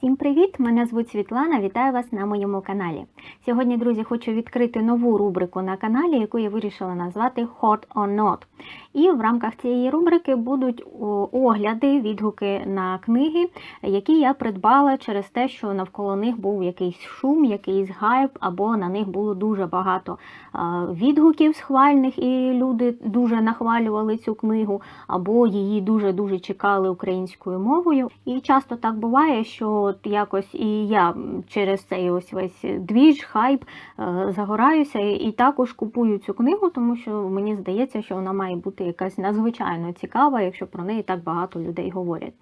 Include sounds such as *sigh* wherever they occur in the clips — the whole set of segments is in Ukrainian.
Всім привіт! Мене звуть Світлана. Вітаю вас на моєму каналі. Сьогодні, друзі, хочу відкрити нову рубрику на каналі, яку я вирішила назвати Hot or Not. І в рамках цієї рубрики будуть огляди, відгуки на книги, які я придбала через те, що навколо них був якийсь шум, якийсь гайп, або на них було дуже багато відгуків схвальних, і люди дуже нахвалювали цю книгу, або її дуже-дуже чекали українською мовою. І часто так буває, що от якось і я через цей ось весь двіж, хайп е, загораюся і, також купую цю книгу, тому що мені здається, що вона має бути якась надзвичайно цікава, якщо про неї так багато людей говорять.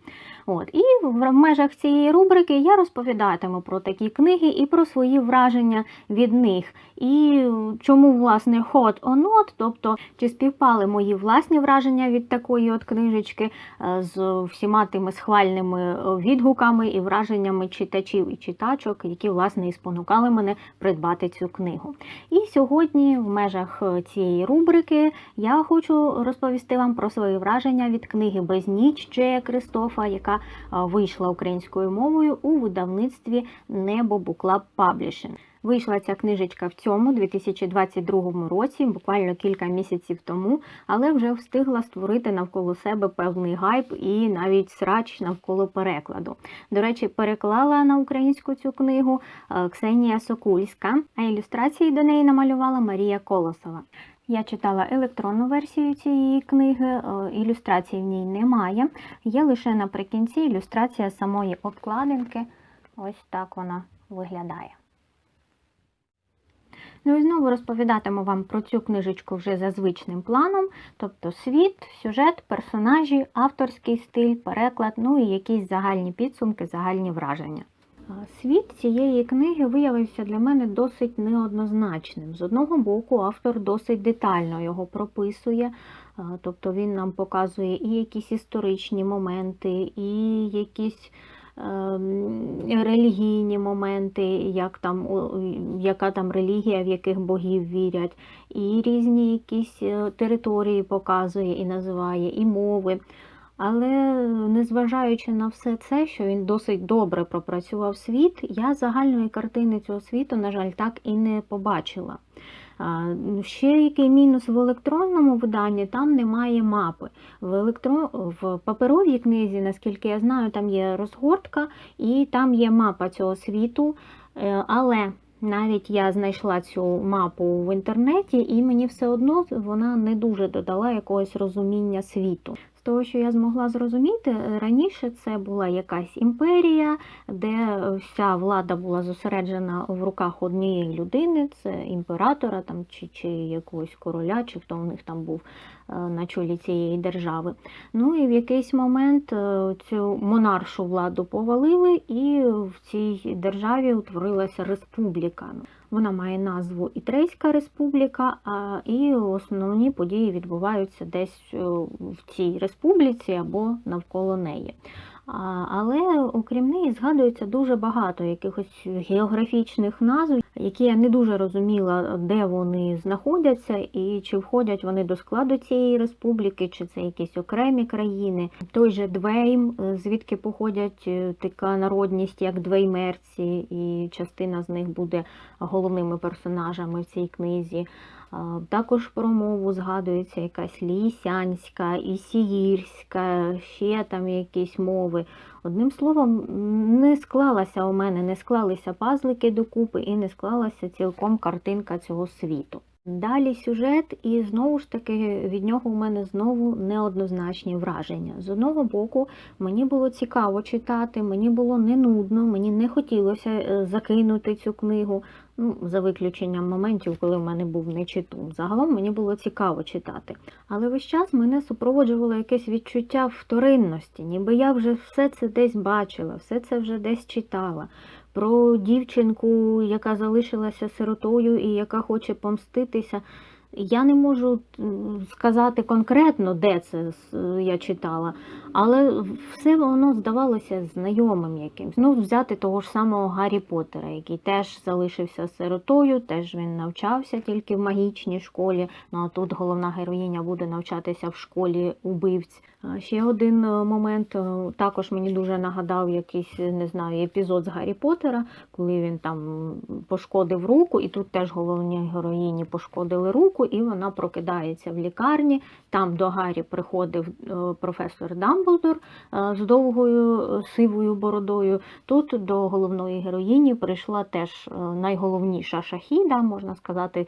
От. І в межах цієї рубрики я розповідатиму про такі книги і про свої враження від них. І чому, власне, hot or тобто чи співпали мої власні враження від такої от книжечки е, з всіма тими схвальними е, відгуками і враженнями читачів і читачок, які, власне, і спонукали мене придбати цю книгу. І сьогодні, в межах цієї рубрики, я хочу розповісти вам про свої враження від книги Безніч Джея Кристофа, яка вийшла українською мовою у видавництві Небо Буклаб Publishing. Вийшла ця книжечка в цьому 2022 році, буквально кілька місяців тому, але вже встигла створити навколо себе певний гайп і навіть срач навколо перекладу. До речі, переклала на українську цю книгу е, Ксенія Сокульська, а ілюстрації до неї намалювала Марія Колосова. Я читала електронну версію цієї книги, е, ілюстрацій в ній немає. Є лише наприкінці ілюстрація самої обкладинки. Ось так вона виглядає. Ну і знову розповідатиму вам про цю книжечку вже за звичним планом, тобто світ, сюжет, персонажі, авторський стиль, переклад, ну і якісь загальні підсумки, загальні враження. Світ цієї книги виявився для мене досить неоднозначним. З одного боку, автор досить детально його прописує, тобто він нам показує і якісь історичні моменти, і якісь релігійні моменти, як там, яка там релігія, в яких богів вірять, і різні якісь е, території показує і називає, і мови. Але незважаючи на все це, що він досить добре пропрацював світ, я загальної картини цього світу, на жаль, так і не побачила. Ще який мінус в електронному виданні, там немає мапи. В електро... в паперовій книзі, наскільки я знаю, там є розгортка і там є мапа цього світу. Е, але навіть я знайшла цю мапу в інтернеті, і мені все одно вона не дуже додала якогось розуміння світу того, що я змогла зрозуміти, раніше це була якась імперія, де вся влада була зосереджена в руках однієї людини, це імператора там, чи чи якогось короля, чи хто в них там був е, на чолі цієї держави. Ну і в якийсь момент е, цю монаршу владу повалили, і в цій державі утворилася республіка. Вона має назву Ітрейська республіка, і основні події відбуваються десь е, в цій республіці або навколо неї. Але окрім неї згадується дуже багато якихось географічних назв, які я не дуже розуміла, де вони знаходяться, і чи входять вони до складу цієї республіки, чи це якісь окремі країни. Той же Двейм, звідки походять е, така народність, як Двеймерці, і частина з них буде головними персонажами в цій книзі. Також про мову згадується якась лісянська, ісіїрська, ще там якісь мови. Одним словом, не склалася у мене, не склалися пазлики докупи і не склалася цілком картинка цього світу. Далі сюжет, і знову ж таки від нього у мене знову неоднозначні враження. З одного боку, мені було цікаво читати, мені було не нудно, мені не хотілося е, закинути цю книгу, ну, за виключенням моментів, коли в мене був нечитун. Загалом мені було цікаво читати. Але весь час мене супроводжувало якесь відчуття вторинності, ніби я вже все це десь бачила, все це вже десь читала про дівчинку, яка залишилася сиротою і яка хоче помститися. Я не можу сказати конкретно, де це я читала, але все воно здавалося знайомим якимсь. Ну, взяти того ж самого Гаррі Поттера, який теж залишився сиротою, теж він навчався тільки в магічній школі. Ну а тут головна героїня буде навчатися в школі убивць. Ще один е, момент е, також мені дуже нагадав якийсь, не знаю, епізод з Гаррі Поттера, коли він там пошкодив руку, і тут теж головній героїні пошкодили руку, і вона прокидається в лікарні. Там до Гаррі приходив е, професор Дамблдор е, з довгою е, сивою бородою. Тут до головної героїні прийшла теж найголовніша шахіда, можна сказати,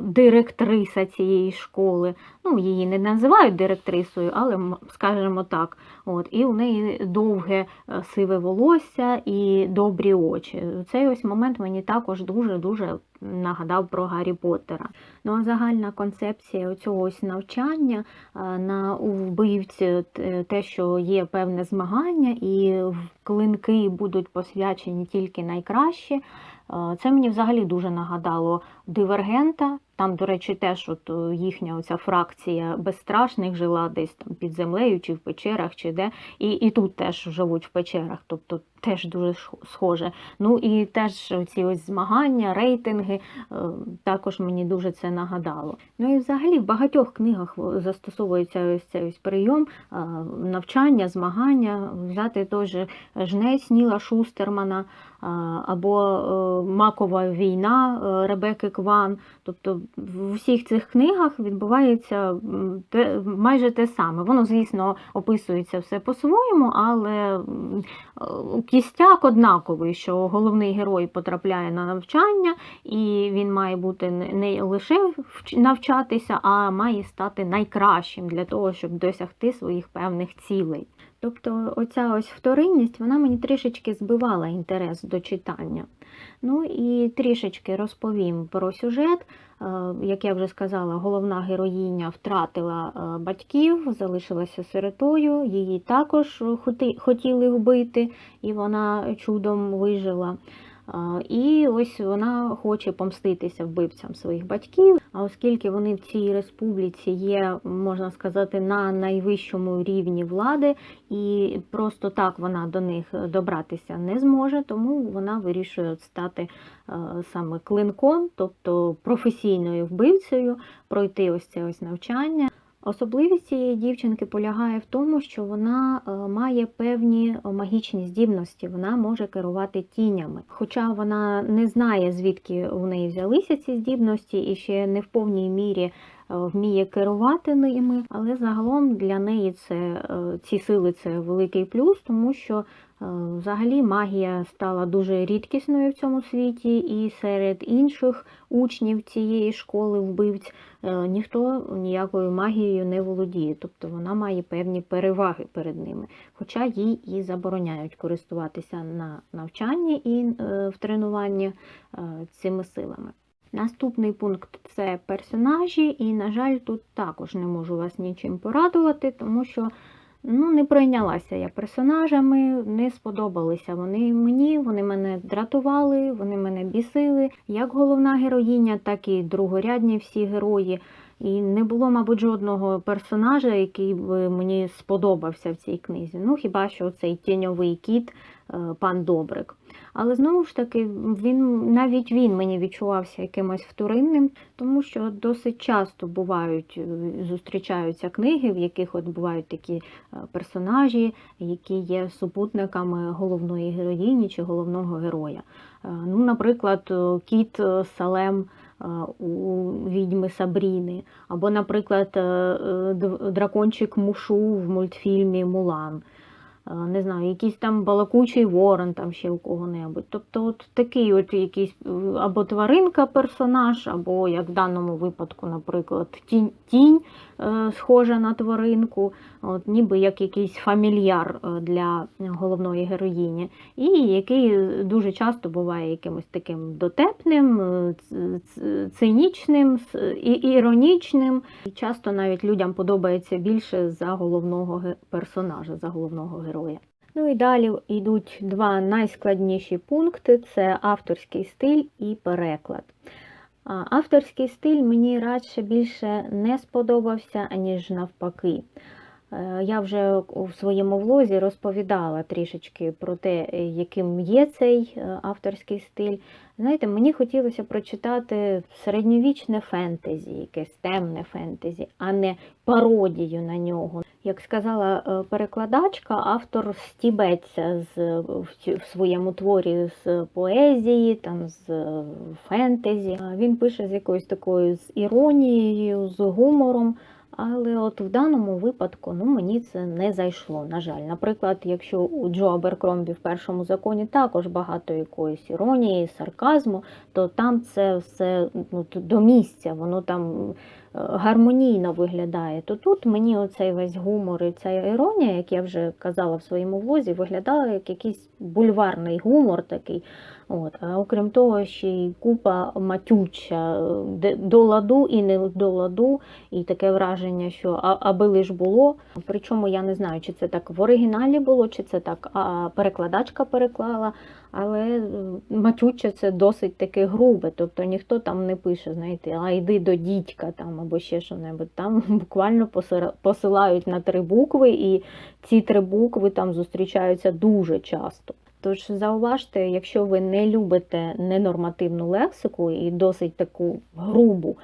директриса цієї школи. Ну, її не називають директрисою, але скажімо так. От, і у неї довге сиве волосся і добрі очі. Цей ось момент мені також дуже-дуже нагадав про Гаррі Поттера. Ну а загальна концепція цього ось навчання е, на у вбивці те- що є певне змагання, і клинки будуть посвячені тільки найкращі. е, Це мені взагалі дуже нагадало дивергента. Там, до речі, теж от е, їхня оця фракція безстрашних жила десь там під землею, чи в печерах, чи де. І, і тут теж живуть в печерах, тобто теж дуже схоже. Ну і теж ці ось змагання, рейтинги, е, також мені дуже це нагадало. Ну і взагалі в багатьох книгах застосовується ось цей ось прийом е, навчання, змагання, взяти же жнець Ніла Шустермана або Макова війна Ребекки Кван. Тобто в усіх цих книгах відбувається те, майже те саме. Воно, звісно, описується все по-своєму, але е, кістяк однаковий, що головний герой потрапляє на навчання, і він має бути не- не лише навчатися, а має стати найкращим для того, щоб досягти своїх певних цілей. Тобто оця ось вторинність, вона мені трішечки збивала інтерес до читання. Ну і трішечки розповім про сюжет. Е, Як я вже сказала, головна героїня втратила е, батьків, залишилася сиротою, її також хотіли вбити, і вона чудом вижила. І ось вона хоче помститися вбивцям своїх батьків. А оскільки вони в цій республіці є, можна сказати, на найвищому рівні влади, і просто так вона до них добратися не зможе, тому вона вирішує стати саме клинком, тобто професійною вбивцею, пройти ось це ось навчання. Особливість цієї дівчинки полягає в тому, що вона е, має певні магічні здібності, вона може керувати тінями. Хоча вона не знає, звідки у неї взялися ці здібності, і ще не в повній мірі е, вміє керувати ними, але загалом для неї це е, ці сили це великий плюс, тому що е, взагалі магія стала дуже рідкісною в цьому світі, і серед інших учнів цієї школи вбивць е, ніхто ніякою магією не володіє, тобто вона має певні переваги перед ними, хоча їй і забороняють користуватися на навчанні і е, в тренуванні е, цими силами. Наступний пункт це персонажі, і, на жаль, тут також не можу вас нічим порадувати, тому що ну, не пройнялася я персонажами, не сподобалися вони мені, вони мене дратували, вони мене бісили, як головна героїня, так і другорядні всі герої. І не було, мабуть, жодного персонажа, який би мені сподобався в цій книзі. Ну, хіба що цей тіньовий кіт, е, пан Добрик. Але знову ж таки, він навіть він мені відчувався якимось вторинним, тому що досить часто бувають, е, зустрічаються книги, в яких от бувають такі е, персонажі, які є супутниками головної героїні чи головного героя. Е, Ну, наприклад, кіт Салем у відьми Сабріни, або, наприклад, дракончик Мушу в мультфільмі Мулан. Е, Не знаю, якийсь там балакучий ворон там ще у кого-небудь. Тобто от такий от якийсь е, або тваринка персонаж, або як в даному випадку, наприклад, тінь, тінь е, схожа на тваринку, от, ніби як якийсь фамільяр для головної героїні, і який дуже часто буває якимось таким дотепним, цинічним, іронічним. І часто навіть людям подобається більше за головного персонажа, за головного героя. Ну і далі йдуть два найскладніші пункти: це авторський стиль і переклад. Авторський стиль мені радше більше не сподобався, аніж навпаки. Е, Я вже у своєму влозі розповідала трішечки про те, е, яким є цей е, авторський стиль. Знаєте, мені хотілося прочитати середньовічне фентезі, якесь темне фентезі, а не пародію на нього. Як сказала перекладачка, автор стібеться з, в своєму творі з поезії, там, з фентезі. Він пише з якоюсь такою з іронією, з гумором. Але от в даному випадку ну, мені це не зайшло, на жаль. Наприклад, якщо у Джо Аберкромбі в першому законі також багато якоїсь іронії, сарказму, то там це все ну, до місця, воно там гармонійно виглядає. То тут мені оцей весь гумор і ця іронія, як я вже казала в своєму влозі, виглядала як якийсь бульварний гумор такий. От. А окрім того, ще й купа матюча до ладу і не до ладу, і таке враження, що аби лиш було. Причому я не знаю, чи це так в оригіналі було, чи це так а перекладачка переклала. Але е, матюче це досить таке грубе, тобто ніхто там не пише, знаєте, а йди до дідька там або ще що-небудь. Там *laughs* буквально посилають на три букви, і ці три букви там зустрічаються дуже часто. Тож зауважте, якщо ви не любите ненормативну лексику і досить таку грубу,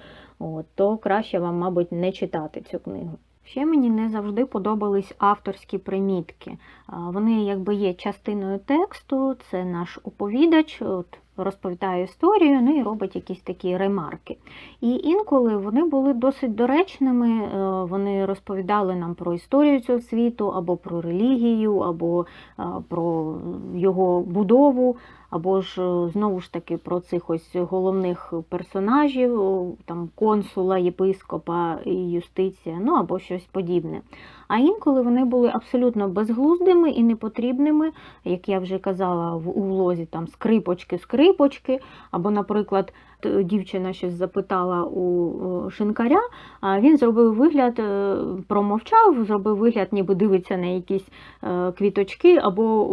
то краще вам, мабуть, не читати цю книгу. Ще мені не завжди подобались авторські примітки. Вони якби є частиною тексту, це наш оповідач, от, розповідає історію, ну і робить якісь такі ремарки. І інколи вони були досить доречними, е, вони розповідали нам про історію цього світу, або про релігію, або про його будову, або ж е, знову ж таки про цих ось головних персонажів, там консула, єпископа юстиція, ну або щось подібне. А інколи вони були абсолютно безглуздими і непотрібними, як я вже казала в улозі там скрипочки-скрипочки, або, наприклад, дівчина щось запитала у шинкаря, а він зробив вигляд, е, промовчав, зробив вигляд, ніби дивиться на якісь е, квіточки, або,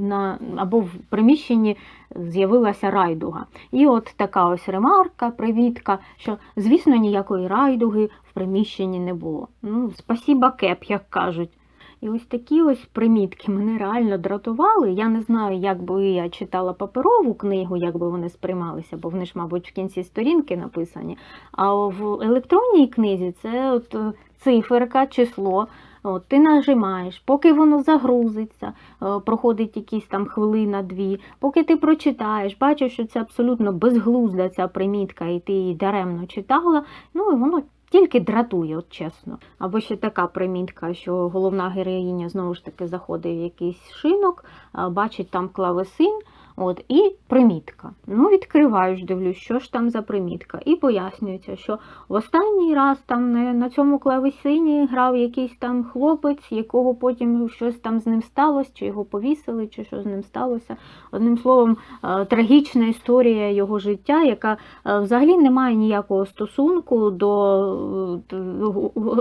на, або в приміщенні з'явилася райдуга. І от така ось ремарка, привітка, що, звісно, ніякої райдуги в приміщенні не було. Ну, спасіба кеп, як кажуть. І ось такі ось примітки мене реально дратували. Я не знаю, як би я читала паперову книгу, як би вони сприймалися, бо вони ж, мабуть, в кінці сторінки написані. А в електронній книзі це от е, циферка, число. От, ти нажимаєш, поки воно загрузиться, е, проходить якісь там хвилина-дві, поки ти прочитаєш, бачиш, що це абсолютно безглузда ця примітка, і ти її даремно читала, ну і воно тільки дратує, от чесно. Або ще така примітка, що головна героїня знову ж таки заходить в якийсь шинок, бачить там клавесин, от, і примітка. Ну, відкриваєш, дивлюсь, що ж там за примітка. І пояснюється, що в останній раз там на, на цьому клавесині грав якийсь там хлопець, якого потім щось там з ним сталося, чи його повісили, чи що з ним сталося. Одним словом, е, трагічна історія його життя, яка е, взагалі не має ніякого стосунку е, до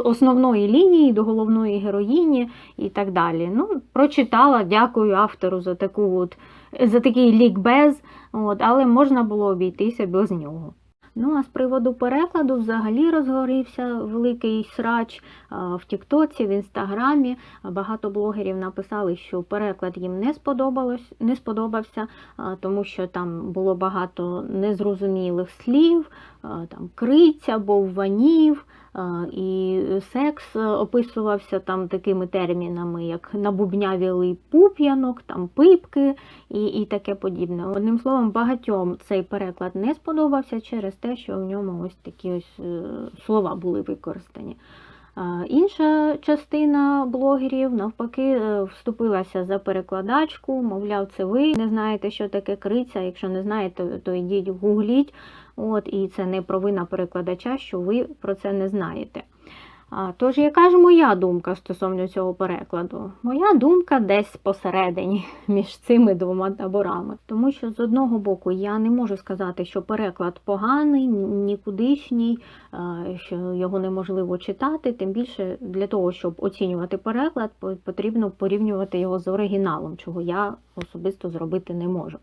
основної лінії, до головної героїні і так далі. Ну, прочитала, дякую автору за таку от, за такий лікбез, от, але можна було обійтися без нього. Ну, а з приводу перекладу взагалі розгорівся великий срач в Тіктоці, в Інстаграмі. Багато блогерів написали, що переклад їм не сподобалось, не сподобався, тому що там було багато незрозумілих слів, там криця, бовванів, і секс описувався там такими термінами, як набубнявілий пуп'янок, там пипки і, і таке подібне. Одним словом, багатьом цей переклад не сподобався через те, що в ньому ось такі ось е, слова були використані. Інша частина блогерів навпаки е, вступилася за перекладачку, мовляв, це ви не знаєте, що таке криця. Якщо не знаєте, то йдіть гугліть. От, і це не провина перекладача, що ви про це не знаєте. А, тож, яка ж моя думка стосовно цього перекладу? Моя думка десь посередині *laughs* між цими двома таборами. Тому що з одного боку я не можу сказати, що переклад поганий, нікудишній, що його неможливо читати. Тим більше для того, щоб оцінювати переклад, потрібно порівнювати його з оригіналом, чого я особисто зробити не можу.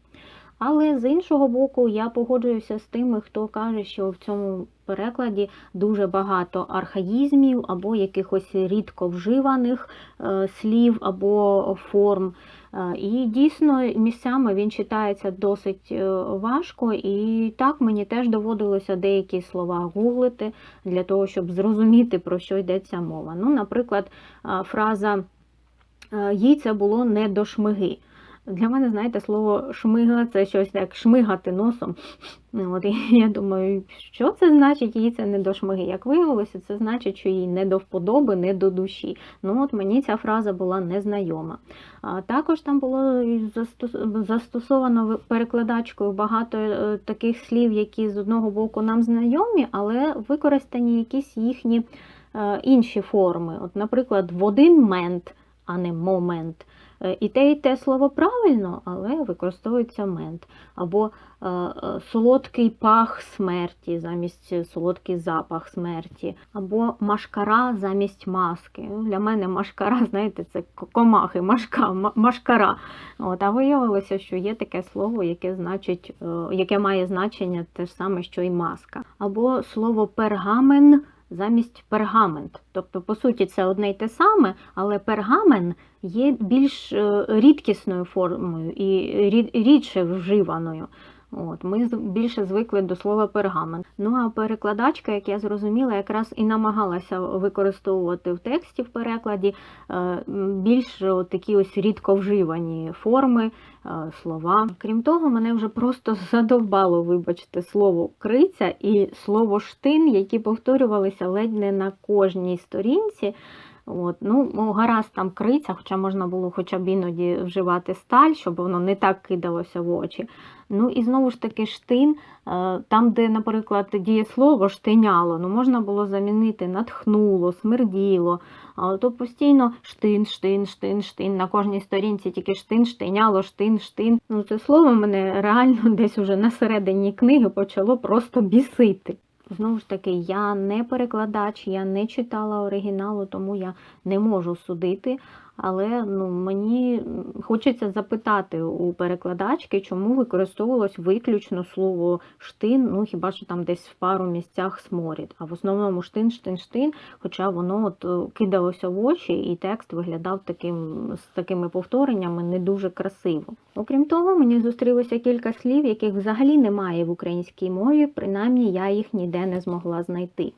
Але з іншого боку, я погоджуюся з тими, хто каже, що в цьому перекладі дуже багато архаїзмів або якихось рідко вживаних е, слів або форм. Е, І дійсно місцями він читається досить е, важко, і так мені теж доводилося деякі слова гуглити для того, щоб зрозуміти, про що йдеться мова. Ну, наприклад, фраза їй це було не до шмиги. Для мене, знаєте, слово шмига це щось як шмигати носом. Ну, От, *laughs* я думаю, що це значить, їй це не до шмиги. Як виявилося, це значить, що їй не до вподоби, не до душі. Ну от мені ця фраза була незнайома. А також там було застосовано перекладачкою багато е, таких слів, які з одного боку нам знайомі, але використані якісь їхні е, інші форми. От, наприклад, в один мент, а не момент. Е, І те, і те слово правильно, але використовується мент. Або е, е, солодкий пах смерті замість солодкий запах смерті, або машкара замість маски. Ну, Для мене машкара, *laughs* знаєте, це комахи, машка, машкара. От, а виявилося, що є таке слово, яке значить, яке має значення те ж саме, що і маска. Або слово пергамен замість пергамент. Тобто, по суті, це одне й те саме, але пергамен є більш е, рідкісною формою і рідше вживаною. От, ми більше звикли до слова пергамент. Ну а перекладачка, як я зрозуміла, якраз і намагалася використовувати в тексті в перекладі е, більш такі ось рідко вживані форми, е, слова. Крім того, мене вже просто *laughs* задовбало, вибачте, слово криця і слово штин, які повторювалися ледь не на кожній сторінці. От, ну, гаразд там криця, хоча можна було хоча б іноді вживати сталь, щоб воно не так кидалося в очі. Ну і знову ж таки штин, е, там, де, наприклад, дієслово штиняло, ну можна було замінити натхнуло, смерділо. То постійно штин, штин, штин, штин. На кожній сторінці тільки штин, штиняло, штин, штин. Ну це слово мене реально *laughs* десь уже на середині книги почало просто бісити. Знову ж таки, я не перекладач, я не читала оригіналу, тому я не можу судити. Але ну, мені хочеться запитати у перекладачки, чому використовувалось виключно слово штин, ну хіба що там десь в пару місцях сморід. А в основному штин, штин, штин, хоча воно от е, кидалося в очі, і текст виглядав таким, з такими повтореннями не дуже красиво. Окрім того, мені зустрілося кілька слів, яких взагалі немає в українській мові, принаймні я їх ніде не змогла знайти.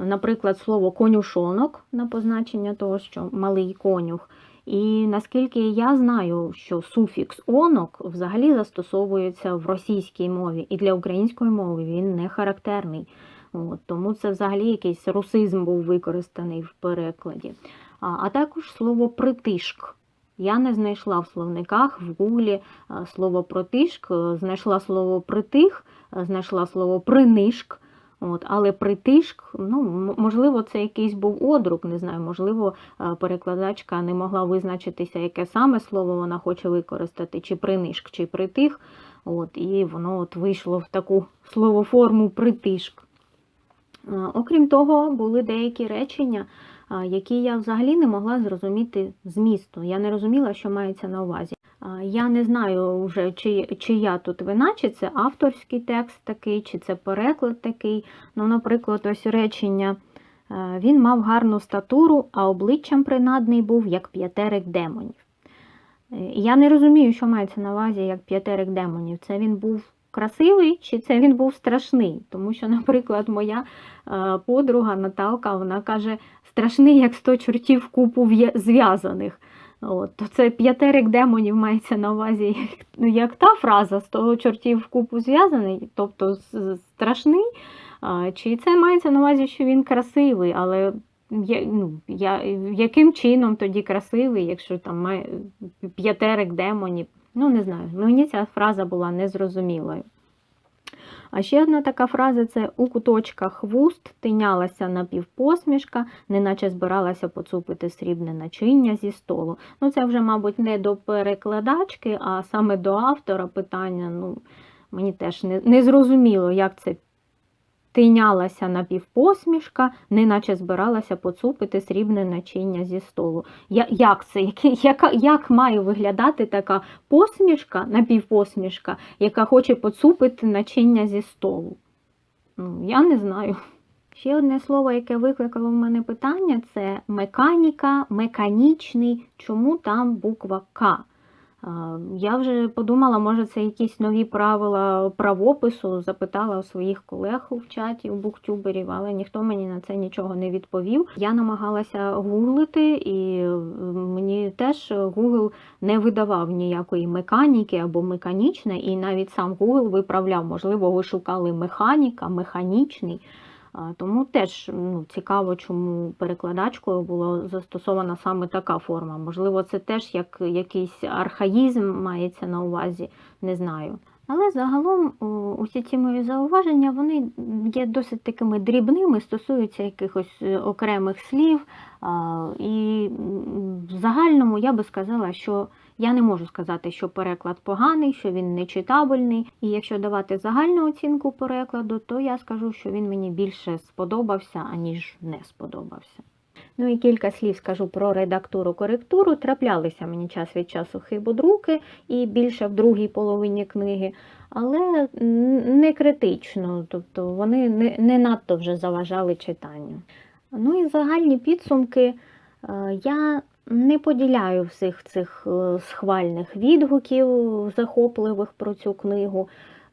Наприклад, слово конюшонок на позначення того, що малий конюх. І наскільки я знаю, що суфікс онок взагалі застосовується в російській мові, і для української мови він не характерний. От, тому це взагалі якийсь русизм був використаний в перекладі. А, а також слово притишк. Я не знайшла в словниках в гуглі слово протишк, знайшла слово притих, знайшла слово принишк. От, але притишк, ну, можливо, це якийсь був одрук, не знаю, можливо, е, перекладачка не могла визначитися, яке саме слово вона хоче використати, чи принишк, чи притих. От, і воно от вийшло в таку словоформу притишк. Е, Окрім того, були деякі речення, які я взагалі не могла зрозуміти змісту. Я не розуміла, що мається на увазі. Я не знаю вже, чи, чия тут вина, чи це авторський текст такий, чи це переклад такий. Ну, наприклад, ось речення. е, Він мав гарну статуру, а обличчям принадний був, як п'ятерик демонів. Е, Я не розумію, що мається на увазі як п'ятерик демонів. Це він був красивий, чи це він був страшний? Тому що, наприклад, моя е, подруга Наталка, вона каже, страшний, як сто чортів купу зв'язаних. От, то це п'ятерик демонів мається на увазі як, як та фраза сто чортів в купу зв'язаний, тобто з- з- страшний. А, Чи це мається на увазі, що він красивий, але я, ну, я, яким чином тоді красивий, якщо там має п'ятерик демонів? Ну, не знаю. Мені ця фраза була незрозумілою. А ще одна така фраза це у куточках вуст тинялася напівпосмішка, неначе збиралася поцупити срібне начиння зі столу. Ну, це вже, мабуть, не до перекладачки, а саме до автора питання. Ну, мені теж не, не зрозуміло, як це тинялася напівпосмішка, неначе збиралася поцупити срібне начиння зі столу. Я, як це? Які- Яка, як має виглядати така посмішка, напівпосмішка, яка хоче поцупити начиння зі столу? Ну, я не знаю. Ще одне слово, яке викликало в мене питання, це механіка, механічний. Чому там буква К? Я вже подумала, може, це якісь нові правила правопису, запитала у своїх колег у чаті, у буктюберів, але ніхто мені на це нічого не відповів. Я намагалася гуглити, і мені теж Google не видавав ніякої механіки або механічне, і навіть сам Google виправляв. Можливо, ви шукали механіка, механічний. Тому теж ну, цікаво, чому перекладачкою була застосована саме така форма. Можливо, це теж як якийсь архаїзм мається на увазі, не знаю. Але загалом усі ці мої зауваження вони є досить такими дрібними, стосуються якихось е, окремих слів. І в загальному я би сказала, що я не можу сказати, що переклад поганий, що він нечитабельний. І якщо давати загальну оцінку перекладу, то я скажу, що він мені більше сподобався, аніж не сподобався. Ну і кілька слів скажу про редактуру-коректуру. Траплялися мені час від часу хибодруки і більше в другій половині книги, але не критично, тобто вони не, не надто вже заважали читанню. Ну і загальні підсумки. Е, Я не поділяю всіх цих е, схвальних відгуків захопливих про цю книгу.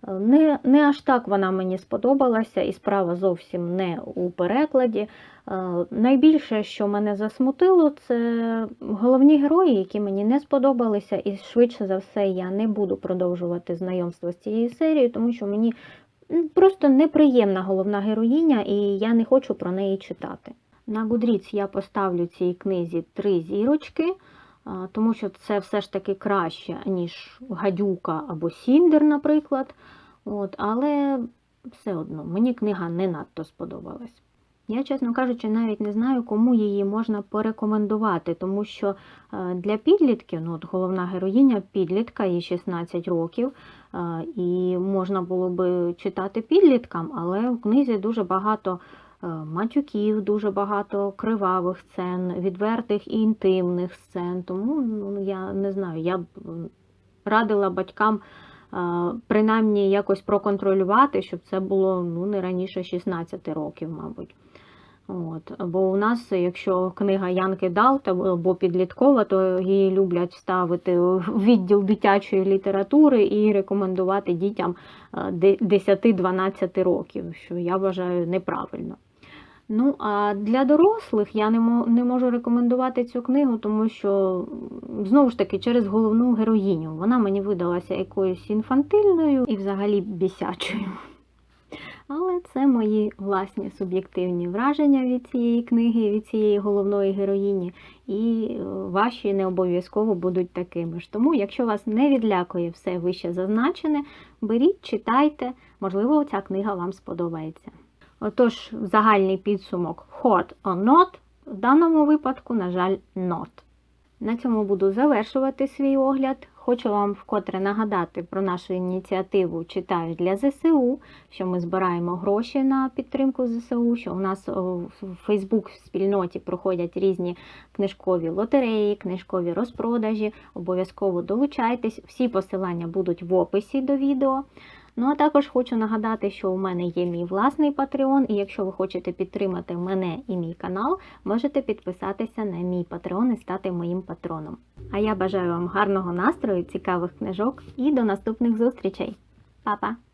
Е, Не, не аж так вона мені сподобалася, і справа зовсім не у перекладі. Е, Найбільше, що мене засмутило, це головні герої, які мені не сподобалися, і швидше за все я не буду продовжувати знайомство з цією серією, тому що мені просто неприємна головна героїня, і я не хочу про неї читати. На Goodreads я поставлю цій книзі три зірочки, тому що це все ж таки краще, ніж гадюка або Сіндер, наприклад. От, але все одно мені книга не надто сподобалась. Я, чесно кажучи, навіть не знаю, кому її можна порекомендувати, тому що е, для підлітків, ну от головна героїня підлітка, їй 16 років, е, і можна було би читати підліткам, але в книзі дуже багато матюків, дуже багато кривавих сцен, відвертих і інтимних сцен. Тому ну, я не знаю, я б радила батькам е, принаймні якось проконтролювати, щоб це було ну, не раніше 16 років, мабуть. От. Бо у нас, якщо книга Янки Далта або підліткова, то її люблять ставити в відділ дитячої літератури і рекомендувати дітям е, де- 10-12 років, що я вважаю неправильно. Ну, а для дорослих я не, мо- не можу рекомендувати цю книгу, тому що, знову ж таки, через головну героїню. Вона мені видалася якоюсь інфантильною і взагалі бісячою. Але це мої власні суб'єктивні враження від цієї книги, від цієї головної героїні, і е, ваші не обов'язково будуть такими ж. Тому, якщо вас не відлякує все вище зазначене, беріть, читайте, можливо, ця книга вам сподобається. Отож, загальний підсумок hot or not, в даному випадку, на жаль, not. На цьому буду завершувати свій огляд. Хочу вам вкотре нагадати про нашу ініціативу Читаю для ЗСУ, що ми збираємо гроші на підтримку ЗСУ, що у нас о, в Фейсбук спільноті проходять різні книжкові лотереї, книжкові розпродажі. Обов'язково долучайтесь. Всі посилання будуть в описі до відео. Ну а також хочу нагадати, що у мене є мій власний Patreon, і якщо ви хочете підтримати мене і мій канал, можете підписатися на мій Patreon і стати моїм патроном. А я бажаю вам гарного настрою, цікавих книжок і до наступних зустрічей. Па-па!